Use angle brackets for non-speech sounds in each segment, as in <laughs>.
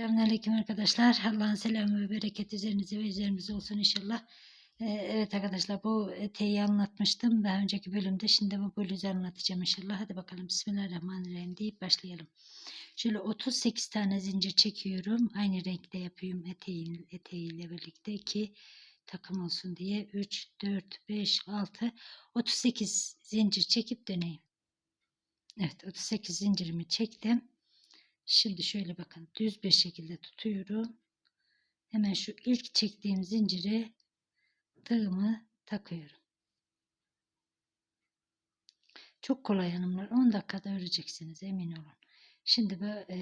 Selamünaleyküm arkadaşlar. Allah'ın selamı ve bereketi üzerinize ve üzerimize olsun inşallah. Ee, evet arkadaşlar bu eteği anlatmıştım daha önceki bölümde. Şimdi bu bölümü anlatacağım inşallah. Hadi bakalım Bismillahirrahmanirrahim deyip başlayalım. Şöyle 38 tane zincir çekiyorum. Aynı renkte yapıyorum eteğin, eteğiyle birlikte. 2 takım olsun diye. 3, 4, 5, 6, 38 zincir çekip döneyim. Evet 38 zincirimi çektim. Şimdi şöyle bakın düz bir şekilde tutuyorum. Hemen şu ilk çektiğim zincire tığımı takıyorum. Çok kolay hanımlar. 10 dakikada öreceksiniz emin olun. Şimdi bu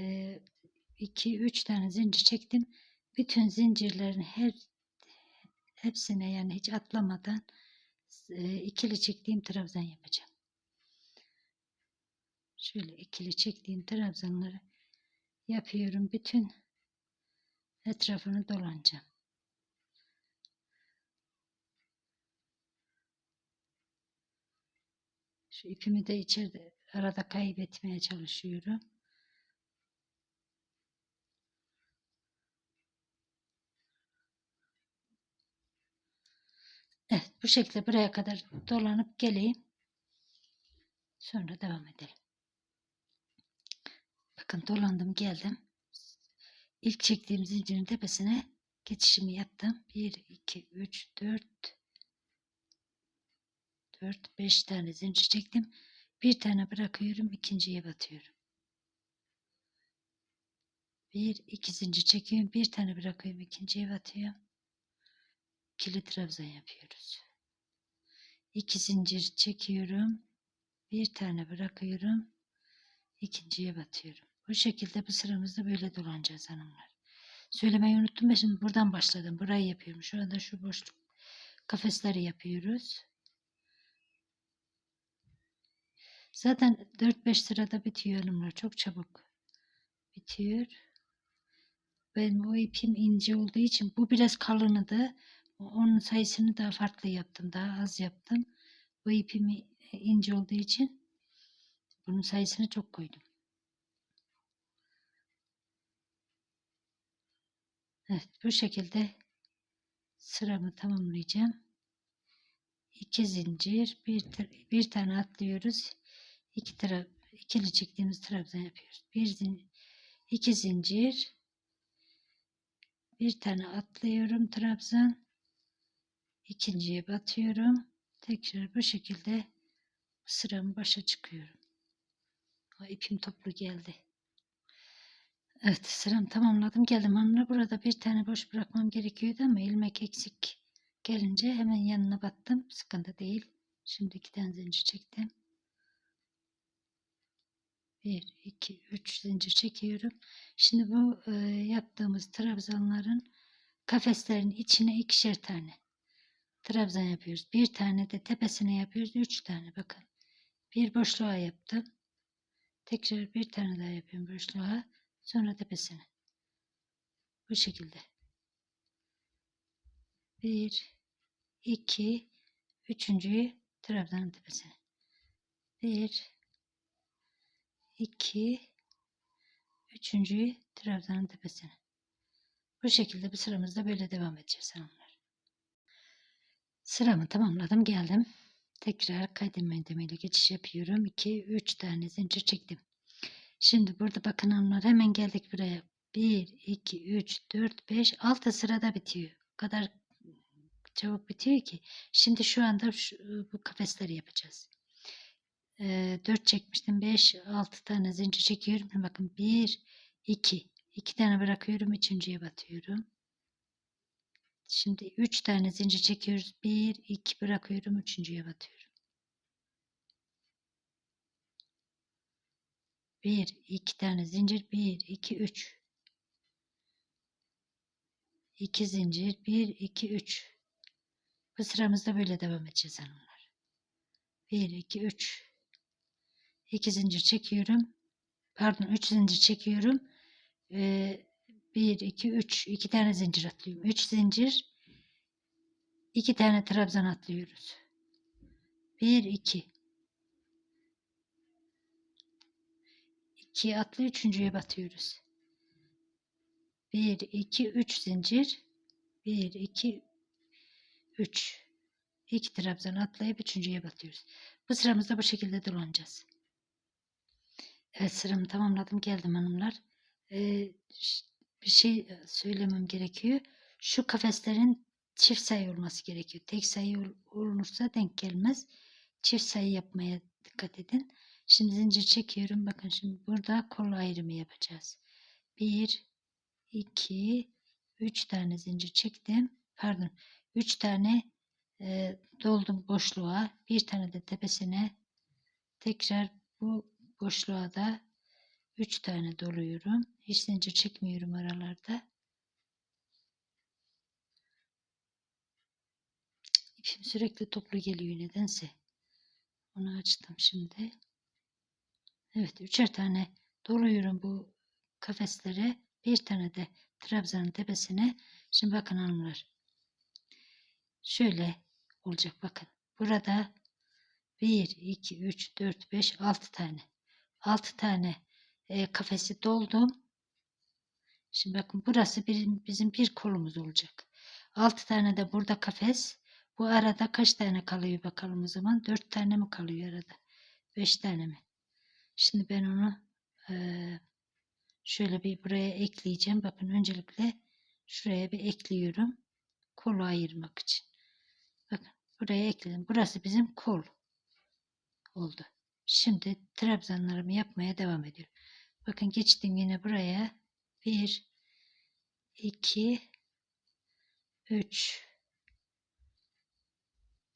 2 3 tane zincir çektim. Bütün zincirlerin her hepsine yani hiç atlamadan e, ikili çektiğim trabzan yapacağım. Şöyle ikili çektiğim trabzanları yapıyorum. Bütün etrafını dolanacağım. Şu ipimi de içeride arada kaybetmeye çalışıyorum. Evet bu şekilde buraya kadar dolanıp geleyim. Sonra devam edelim. Bakın dolandım geldim. İlk çektiğim zincirin tepesine geçişimi yaptım. 1, 2, 3, 4, 4, 5 tane zincir çektim. Bir tane bırakıyorum. ikinciye batıyorum. Bir, iki zincir çekiyorum. Bir tane bırakıyorum. ikinciye batıyorum. İkili trabzan yapıyoruz. İki zincir çekiyorum. Bir tane bırakıyorum. ikinciye batıyorum. Bu şekilde bu sıramızda böyle dolanacağız hanımlar. Söylemeyi unuttum ben şimdi buradan başladım. Burayı yapıyorum. Şu anda şu boşluk kafesleri yapıyoruz. Zaten 4-5 sırada bitiyor hanımlar. Çok çabuk bitiyor. Ben bu ipim ince olduğu için bu biraz kalınıdı. Onun sayısını daha farklı yaptım. Daha az yaptım. Bu ipim ince olduğu için bunun sayısını çok koydum. Evet bu şekilde sıramı tamamlayacağım. İki zincir bir, bir tane atlıyoruz. İki taraf ikili çektiğimiz trabzan yapıyoruz. Bir zincir, iki zincir bir tane atlıyorum trabzan ikinciye batıyorum. Tekrar bu şekilde sıramı başa çıkıyorum. O ipim toplu geldi. Evet sıram tamamladım geldim hanımlar. Burada bir tane boş bırakmam gerekiyordu ama ilmek eksik gelince hemen yanına battım. Sıkıntı değil. Şimdi iki tane zincir çektim. Bir, iki, üç zincir çekiyorum. Şimdi bu e, yaptığımız trabzanların kafeslerin içine ikişer tane trabzan yapıyoruz. Bir tane de tepesine yapıyoruz. Üç tane bakın. Bir boşluğa yaptım. Tekrar bir tane daha yapıyorum boşluğa. Sonra tepesine. Bu şekilde. Bir, iki, üçüncüyü trabzanın tepesine. Bir, iki, üçüncüyü trabzanın tepesine. Bu şekilde bu sıramızda böyle devam edeceğiz hanımlar. Sıramı tamamladım geldim. Tekrar kaydırma ile geçiş yapıyorum. 2 3 tane zincir çektim. Şimdi burada bakın hanımlar hemen geldik buraya. 1, 2, 3, 4, 5, 6 sırada bitiyor. O kadar çabuk bitiyor ki. Şimdi şu anda şu, bu kafesleri yapacağız. Ee, 4 çekmiştim. 5, 6 tane zincir çekiyorum. Bakın 1, 2. 2 tane bırakıyorum. Üçüncüye batıyorum. Şimdi 3 tane zincir çekiyoruz. 1, 2 bırakıyorum. Üçüncüye batıyorum. 1, 2 tane zincir. 1, 2, 3. 2 zincir. 1, 2, 3. Bu sıramızda böyle devam edeceğiz hanımlar. 1, 2, 3. 2 zincir çekiyorum. Pardon 3 zincir çekiyorum. Ee, 1, 2, 3. 2 tane zincir atlıyorum. 3 zincir. 2 tane trabzan atlıyoruz. 1, 2. 2'ye atlı üçüncüye batıyoruz. 1, 2, 3 zincir. 1, 2, 3. 2 trabzan atlayıp üçüncüye batıyoruz. Bu sıramızda bu şekilde dolanacağız. Evet sıramı tamamladım. Geldim hanımlar. Ee, bir şey e, söylemem gerekiyor. Şu kafeslerin çift sayı olması gerekiyor. Tek sayı ol- olursa denk gelmez. Çift sayı yapmaya dikkat edin. Şimdi zincir çekiyorum. Bakın şimdi burada kol ayrımı yapacağız. 1, 2, 3 tane zincir çektim. Pardon. 3 tane e, doldum boşluğa. Bir tane de tepesine tekrar bu boşluğa da 3 tane doluyorum. Hiç zincir çekmiyorum aralarda. İpim sürekli toplu geliyor nedense. Onu açtım şimdi. Evet üçer tane doluyorum bu kafeslere. Bir tane de trabzanın tepesine. Şimdi bakın hanımlar. Şöyle olacak bakın. Burada 1, 2, 3, 4, 5, 6 tane. 6 tane e, kafesi doldum. Şimdi bakın burası bizim, bizim bir kolumuz olacak. 6 tane de burada kafes. Bu arada kaç tane kalıyor bakalım o zaman? 4 tane mi kalıyor arada? 5 tane mi? Şimdi ben onu şöyle bir buraya ekleyeceğim. Bakın öncelikle şuraya bir ekliyorum. Kolu ayırmak için. Bakın buraya ekledim. Burası bizim kol oldu. Şimdi trabzanlarımı yapmaya devam ediyorum. Bakın geçtim yine buraya. 1 2 3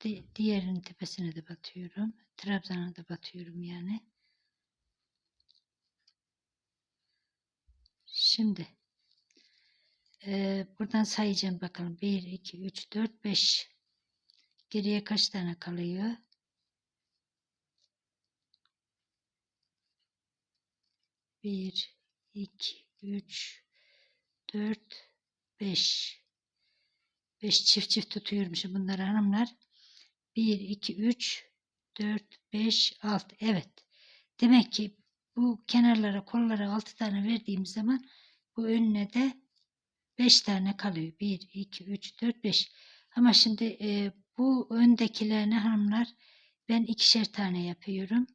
Di- diğerinin tepesine de batıyorum. Trabzana da batıyorum yani. Şimdi eee, buradan sayacağım bakalım. 1, 2, 3, 4, 5. Geriye kaç tane kalıyor? Bir, iki, üç, dört, beş. Beş çift çift tutuyorum şimdi bunları hanımlar. Bir, iki, üç, dört, beş, altı. Evet. Demek ki bu kenarlara, kollara altı tane verdiğim zaman bu önüne de beş tane kalıyor. Bir, iki, üç, dört, beş. Ama şimdi e, bu öndekilerine hanımlar ben ikişer tane yapıyorum.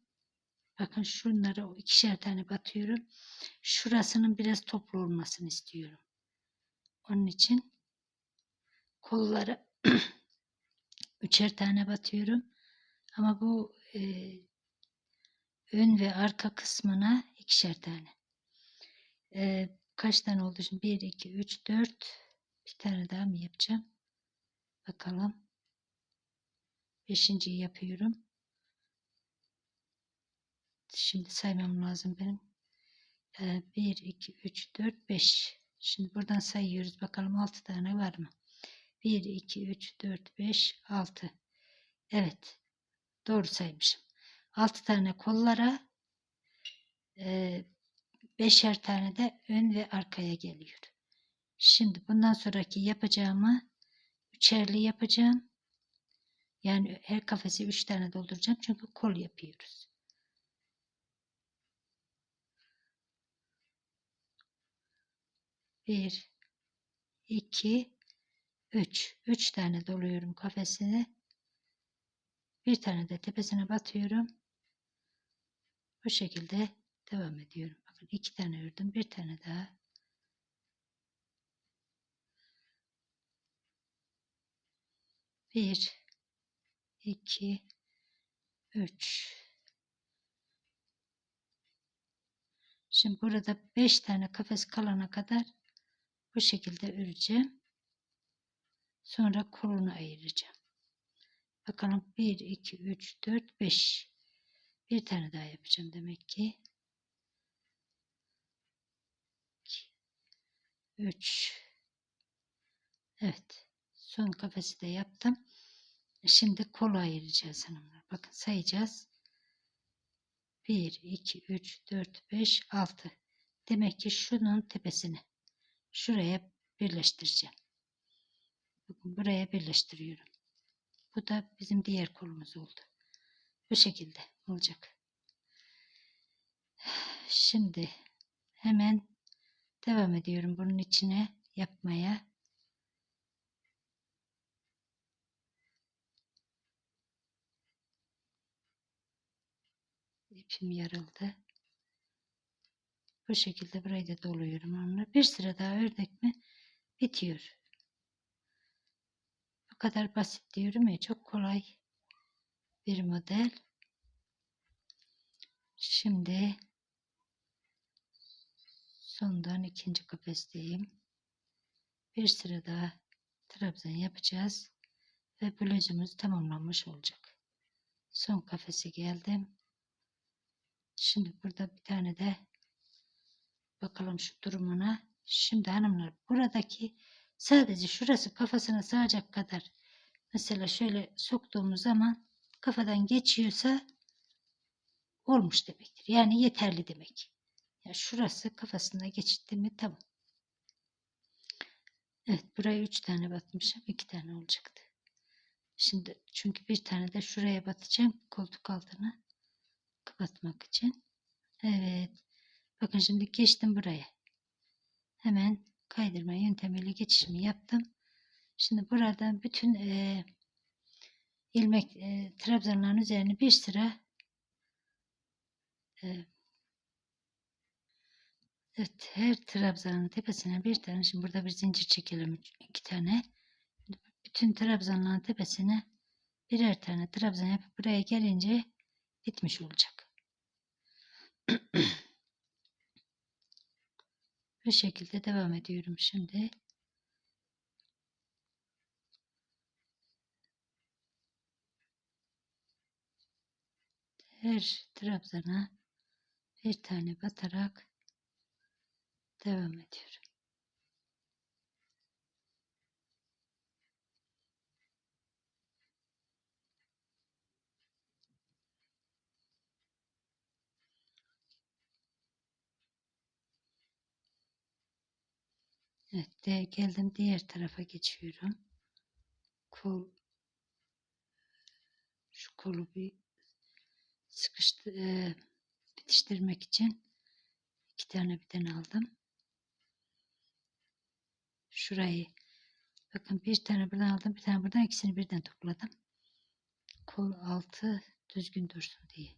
Bakın şunları ikişer tane batıyorum. Şurasının biraz toplu olmasını istiyorum. Onun için kolları <clears throat> üçer tane batıyorum. Ama bu e, ön ve arka kısmına ikişer tane. E, kaç tane oldu şimdi? 1, 2, 3, 4. Bir tane daha mı yapacağım? Bakalım. Beşinciyi yapıyorum. Şimdi saymam lazım benim. 1, 2, 3, 4, 5. Şimdi buradan sayıyoruz. Bakalım 6 tane var mı? 1, 2, 3, 4, 5, 6. Evet. Doğru saymışım. 6 tane kollara e, beşer tane de ön ve arkaya geliyor. Şimdi bundan sonraki yapacağımı üçerli yapacağım. Yani her kafese 3 tane dolduracağım. Çünkü kol yapıyoruz. Bir, iki, üç. Üç tane doluyorum kafesine. Bir tane de tepesine batıyorum. Bu şekilde devam ediyorum. Bakın iki tane ördüm. Bir tane daha. Bir, iki, üç. Şimdi burada beş tane kafes kalana kadar bu şekilde öreceğim. Sonra kolunu ayıracağım. Bakalım 1, 2, 3, 4, 5. Bir tane daha yapacağım demek ki. 3. Evet. Son kafesi de yaptım. Şimdi kolu ayıracağız hanımlar. Bakın sayacağız. 1, 2, 3, 4, 5, 6. Demek ki şunun tepesini şuraya birleştireceğim. Bakın buraya birleştiriyorum. Bu da bizim diğer kolumuz oldu. Bu şekilde olacak. Şimdi hemen devam ediyorum bunun içine yapmaya. İpim yarıldı. Bu şekilde burayı da doluyorum onunla. Bir sıra daha ördük mü bitiyor. Bu kadar basit diyorum ya çok kolay bir model. Şimdi sondan ikinci kafesteyim. Bir sıra daha trabzan yapacağız ve bluzumuz tamamlanmış olacak. Son kafese geldim. Şimdi burada bir tane de bakalım şu durumuna. Şimdi hanımlar buradaki sadece şurası kafasına sığacak kadar mesela şöyle soktuğumuz zaman kafadan geçiyorsa olmuş demektir. Yani yeterli demek. Ya şurası kafasına geçti mi tamam. Evet buraya üç tane batmışım. iki tane olacaktı. Şimdi çünkü bir tane de şuraya batacağım. Koltuk altına kapatmak için. Evet. Bakın şimdi geçtim buraya. Hemen kaydırma yöntemiyle geçişimi yaptım. Şimdi buradan bütün e, ilmek e, trabzanların üzerine bir sıra e, evet her trabzanın tepesine bir tane şimdi burada bir zincir çekelim iki tane bütün trabzanların tepesine birer tane trabzan yapıp buraya gelince bitmiş olacak. <clears throat> Bu şekilde devam ediyorum şimdi. Her trabzana bir tane batarak devam ediyorum. Evet, de geldim diğer tarafa geçiyorum. Kol şu kolu bir sıkıştı e, bitiştirmek için iki tane birden aldım. Şurayı bakın bir tane buradan aldım, bir tane buradan ikisini birden topladım. Kol altı düzgün dursun diye.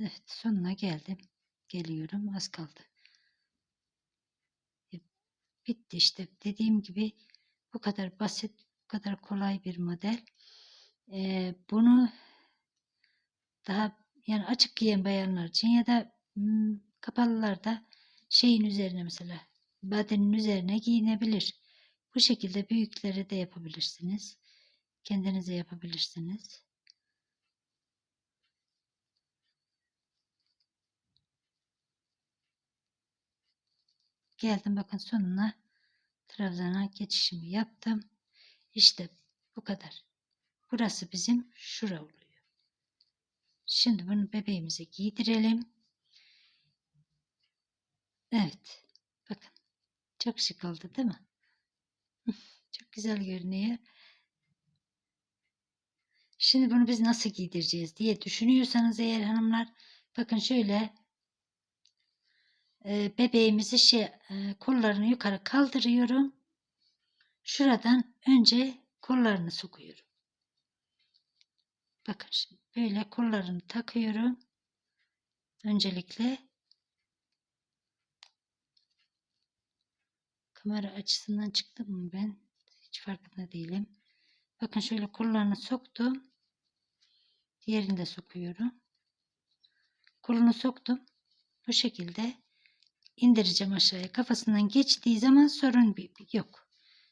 Evet, sonuna geldim geliyorum. Az kaldı. E, bitti işte. Dediğim gibi bu kadar basit, bu kadar kolay bir model. Ee, bunu daha yani açık giyen bayanlar için ya da hmm, kapalılar da şeyin üzerine mesela badenin üzerine giyinebilir. Bu şekilde büyüklere de yapabilirsiniz. Kendinize yapabilirsiniz. Geldim bakın sonuna trabzana geçişimi yaptım. İşte bu kadar. Burası bizim şura oluyor. Şimdi bunu bebeğimize giydirelim. Evet. Bakın. Çok şık oldu değil mi? <laughs> Çok güzel görünüyor. Şimdi bunu biz nasıl giydireceğiz diye düşünüyorsanız eğer hanımlar bakın şöyle e, bebeğimizi şey e, kollarını yukarı kaldırıyorum. Şuradan önce kollarını sokuyorum. Bakın şimdi böyle kollarını takıyorum. Öncelikle kamera açısından çıktım mı ben? Hiç farkında değilim. Bakın şöyle kollarını soktum. Diğerini de sokuyorum. Kolunu soktum. Bu şekilde indireceğim aşağıya. Kafasından geçtiği zaman sorun yok.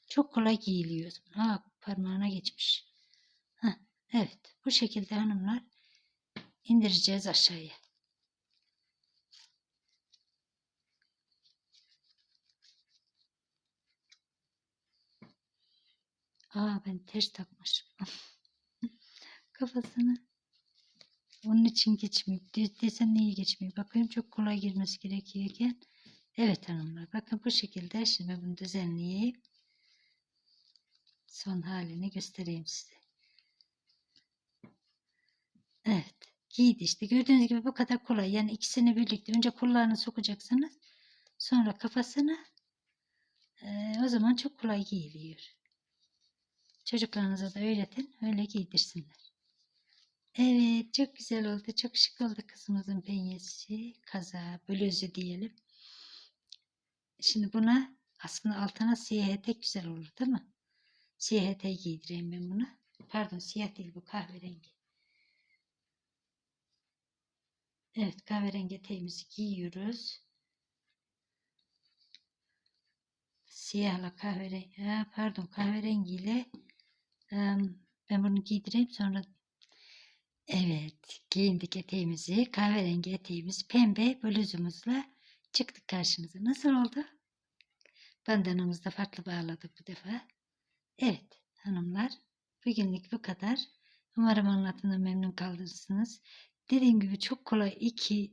Çok kolay giyiliyor. Aa, parmağına geçmiş. Heh, evet. Bu şekilde hanımlar indireceğiz aşağıya. Aa ben ters takmışım. <laughs> Kafasını. Onun için geçmiyor. Desen niye geçmiyor? Bakayım çok kolay girmesi gerekiyorken. Evet hanımlar bakın bu şekilde şimdi bunu düzenleyeyim. Son halini göstereyim size. Evet giydi işte. Gördüğünüz gibi bu kadar kolay. Yani ikisini birlikte önce kollarını sokacaksınız. Sonra kafasını. Ee, o zaman çok kolay giyiliyor. Çocuklarınıza da öğretin. Öyle giydirsinler. Evet çok güzel oldu. Çok şık oldu kızımızın penyesi. Kaza, bluzü diyelim. Şimdi buna aslında altına siyah etek güzel olur değil mi? Siyah eteği giydireyim ben buna. Pardon siyah değil bu kahverengi. Evet kahverengi eteğimizi giyiyoruz. Siyahla kahverengi, ha, pardon kahverengiyle ben bunu giydireyim sonra Evet, giyindik eteğimizi, kahverengi eteğimiz, pembe bluzumuzla çıktık karşınıza. Nasıl oldu? Bandanamızı da farklı bağladık bu defa. Evet hanımlar, bugünlük bu kadar. Umarım anlatımda memnun kalırsınız. Dediğim gibi çok kolay. 2,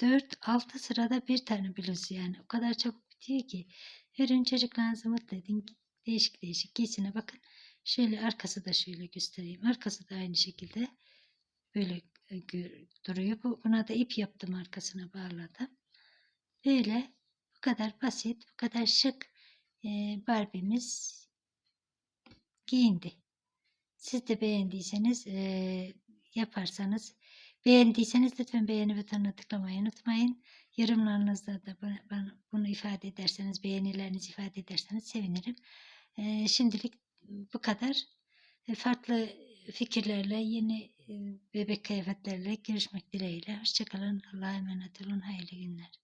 4, 6 sırada bir tane bluz yani. O kadar çabuk bitiyor ki. Ürün çocuklarınızı mutlu edin. Değişik değişik giysine bakın. Şöyle arkası da şöyle göstereyim. Arkası da aynı şekilde böyle e, duruyor. Bu, buna da ip yaptım arkasına bağladım. Böyle bu kadar basit, bu kadar şık e, Barbie'miz giyindi. Siz de beğendiyseniz e, yaparsanız beğendiyseniz lütfen beğeni butonuna tıklamayı unutmayın. Yorumlarınızda da bunu ifade ederseniz, beğenilerinizi ifade ederseniz sevinirim. E, şimdilik bu kadar. E, farklı fikirlerle, yeni e, bebek kıyafetlerle görüşmek dileğiyle. Hoşçakalın. Allah'a emanet olun. Hayırlı günler.